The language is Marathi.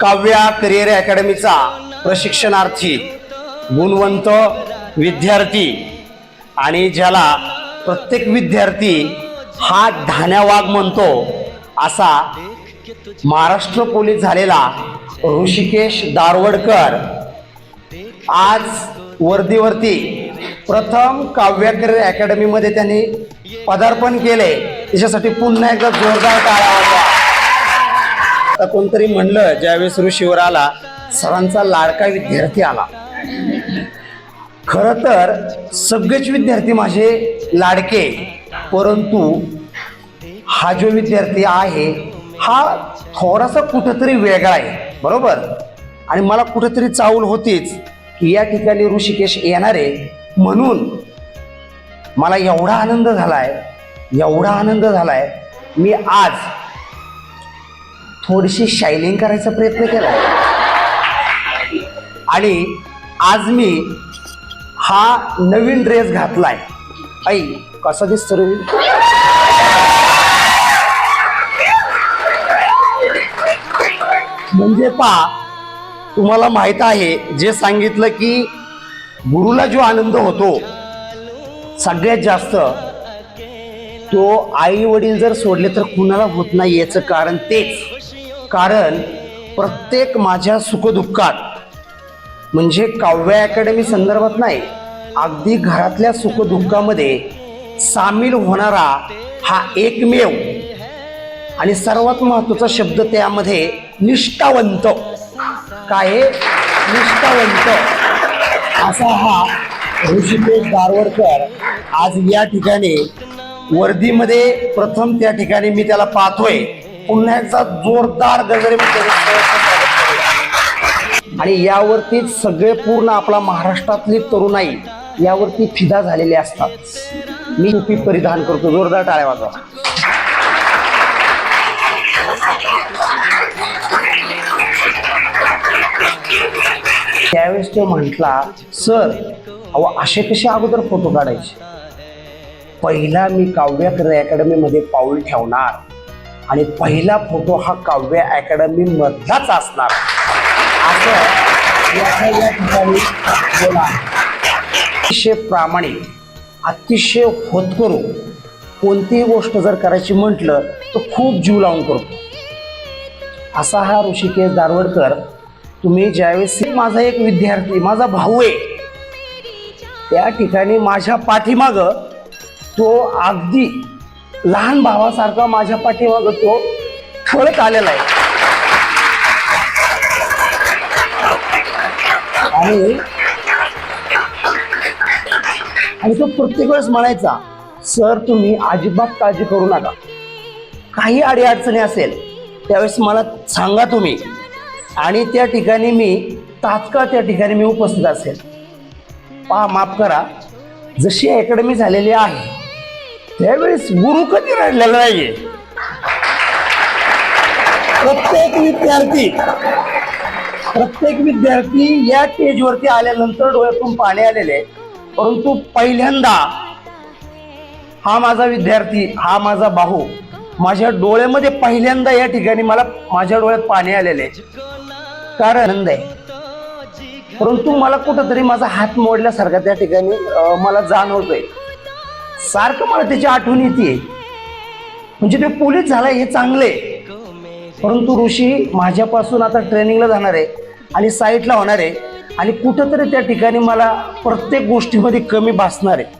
काव्या करिअर अकॅडमीचा प्रशिक्षणार्थी गुणवंत विद्यार्थी आणि ज्याला प्रत्येक विद्यार्थी हा धान्या वाघ म्हणतो असा महाराष्ट्र पोलीस झालेला ऋषिकेश दारवडकर. आज वर्दीवरती प्रथम काव्य करिअर अकॅडमीमध्ये त्यांनी पदार्पण केले. त्याच्यासाठी पुन्हा एकदा जोरदार टाळा आता कोणतरी म्हणलं ज्यावेळेस ऋषीवर आला सरांचा लाडका विद्यार्थी आला. खर तर सगळेच विद्यार्थी माझे लाडके परंतु हा जो विद्यार्थी आहे हा थोडासा कुठंतरी वेगळा आहे बरोबर? आणि मला कुठंतरी चावल होतीच की या ठिकाणी ऋषिकेश येणार. आहे म्हणून मला एवढा आनंद झालाय एवढा आनंद झालाय. मी आज थोडीशी शायनिंग करायचा प्रयत्न केला. आणि आज मी हा नवीन ड्रेस घातलाय. आई कसा दिसतो रे म्हणजे पा तुम्हाला माहीत आहे जे सांगितलं की गुरुला जो आनंद होतो सगळ्यात जास्त तो आई वडील जर सोडले तर कुणाला होत नाही याचं कारण तेच. कारण प्रत्येक माझ्या सुखदुःखात म्हणजे काव्य अकॅडमी संदर्भात नाही अगदी घरातल्या सुखदुःखामध्ये सामील होणारा हा एकमेव आणि सर्वात महत्त्वाचा शब्द त्यामध्ये निष्ठावंत. काय आहे? निष्ठावंत. असा हा ऋषिकेश दारवडकर आज या ठिकाणी वर्दीमध्ये प्रथम त्या ठिकाणी मी त्याला पाहतोय. पुन्हा एकदा जोरदार गजरे आणि यावरती सगळे पूर्ण आपला महाराष्ट्रातली तरुणाई यावरती फिदा झालेले असतात. मी टोपी परिधान करतो. जोरदार टाळ्या वाजवा. त्यावेळेस तो म्हटला सर अहो असे कसे अगोदर फोटो काढायचे? पहिला मी काव्य अकॅडमीमध्ये पाऊल ठेवणार. आणि पहिला फोटो हा काव्य अकॅडमी मधलाच असणार. असं याच्या या ठिकाणी अतिशय प्रामाणिक अतिशय होत करू कोणतीही गोष्ट जर करायची म्हटलं तर खूप जीव लावून करतो असा हा ऋषिकेश दारवडकर तुम्ही ज्यावेळेस माझा एक विद्यार्थी माझा भाऊ आहे त्या ठिकाणी माझ्या पाठीमाग तो अगदी लहान भावासारखा माझ्या पाठीमाग तो ठळक आलेला आहे. आणि आणि तो प्रत्येक वेळेस म्हणायचा सर तुम्ही अजिबात काळजी करू नका. काही अडीअडचणी असेल त्यावेळेस मला सांगा तुम्ही. आणि त्या ठिकाणी मी तात्काळ त्या ठिकाणी मी उपस्थित असेल. पहा माफ करा. जशी अकॅडमी झालेली आहे त्यावेळेस गुरु कधी राहिलेला नाहीये? प्रत्येक विद्यार्थी प्रत्येक विद्यार्थी या स्टेजवरती आल्यानंतर डोळ्यातून पाणी आलेले परंतु पहिल्यांदा हा माझा विद्यार्थी हा माझा भाऊ माझ्या डोळ्यामध्ये पहिल्यांदा या ठिकाणी मला माझ्या डोळ्यात पाणी आलेले कारण आनंद आहे. परंतु मला कुठंतरी माझा हात मोडल्यासारखा त्या ठिकाणी मला जाणवतोय. सारखं मला त्याची आठवण येते म्हणजे ते पोलीस झालाय हे चांगले परंतु ऋषी माझ्यापासून आता ट्रेनिंगला जाणार आहे आणि साईटला होणार आहे आणि कुठंतरी त्या ठिकाणी मला प्रत्येक गोष्टीमध्ये कमी भासणार. आहे